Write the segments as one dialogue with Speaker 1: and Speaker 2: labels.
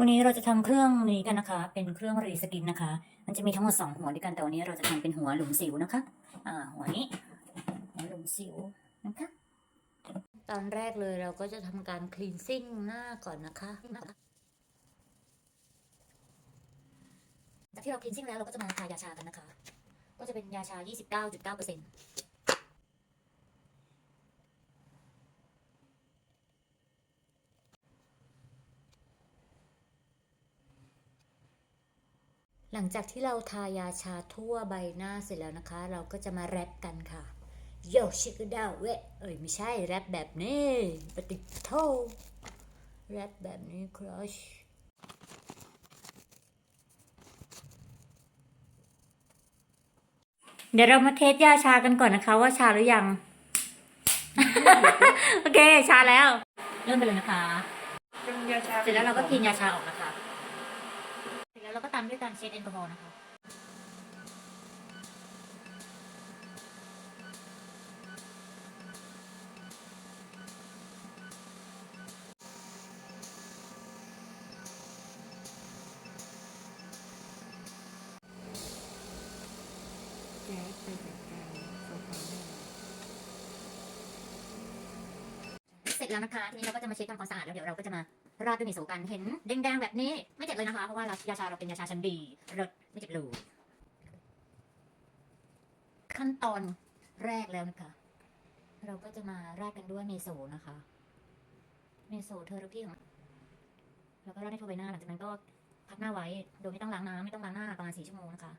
Speaker 1: วันนี้เราจะทำเครื่องนี้กันนะคะ เป็นเครื่องรีสกินนะคะ มันจะมีทั้งหมดสองหัวด้วยกัน แต่วันนี้เราจะทำเป็นหัวหลุมสิวนะคะ อ่า หัวนี้ หัวหลุมสิวนะคะ ตอนแรกเลยเราก็จะทำการคลีนซิ่งหน้าก่อนนะคะจากที่เราคลีนซิ่งแล้วเราก็จะมาทายาชากันนะคะ ก็จะเป็นยาชา 29.9% หลังจากที่เราทายาชาทั่วใบหน้าเสร็จแล้วนะคะ เราก็จะมาแรปกันค่ะโยชิกดาวเวะเอ้ยไม่ใช่แรปแบบนี้ปฏิโทแรปแบบนี้ครัชเดี๋ยวเรามาเทสยาชากันก่อนนะคะ ว่าชาหรือยัง โอเค ชาแล้ว เริ่มไปเลยนะคะ
Speaker 2: เป็นยาชา
Speaker 1: เสร็จแล้วเราก็กินยาชาออกนะคะ เสร็จแล้วเราก็ตาม ด้วยการเช็ดแอลกอฮอล์นะคะ
Speaker 2: แก๊สไปจัดการโซฟาแม่
Speaker 1: เสร็จแล้วนะคะ ทีนี้เราก็จะมาเช็ดทำความสะอาดแล้วเดี๋ยวเราก็จะมา ราดด้วยมิโซะกันเห็นแดงๆแบบนี้ ไม่เจ็บเลยนะคะ เพราะว่ายาชาเราเป็นยาชาชั้นดีรสไม่เจ็บเลยขั้นตอนแรกแล้วนะคะ เราก็จะมาราดกันด้วยเมโซนะคะเมโซเทอร์พีของแล้วก็ราดให้ทั่วใบหน้าหลังจากนั้นก็พักหน้าไว้โดยไม่ต้องล้างน้ำไม่ต้องล้างหน้าประมาณสี่ชั่วโมงนะคะ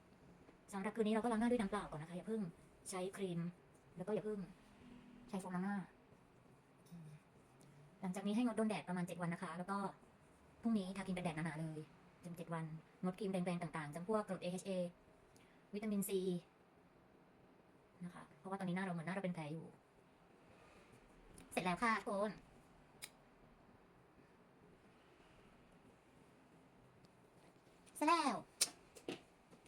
Speaker 1: สำหรับคืนนี้เราก็ล้างหน้าด้วยน้ำเปล่าก่อนนะคะอย่าเพิ่งใช้ครีม แล้วก็อย่าเพิ่งใช้โฟมล้างหน้า ลังจากนี้ให้งดโดนแดดประมาณ 7 วันนะคะ แล้วก็พรุ่งนี้ทาครีมกันแดดหนาๆเลยจน7วัน งดครีมแดงๆต่างๆจำพวกกรด AHA วิตามินซีนะคะ เพราะว่าตอนนี้หน้าเราเหมือนหน้าเราเป็นแผลอยู่ เสร็จแล้วค่ะทุกคนเสร็จแล้ว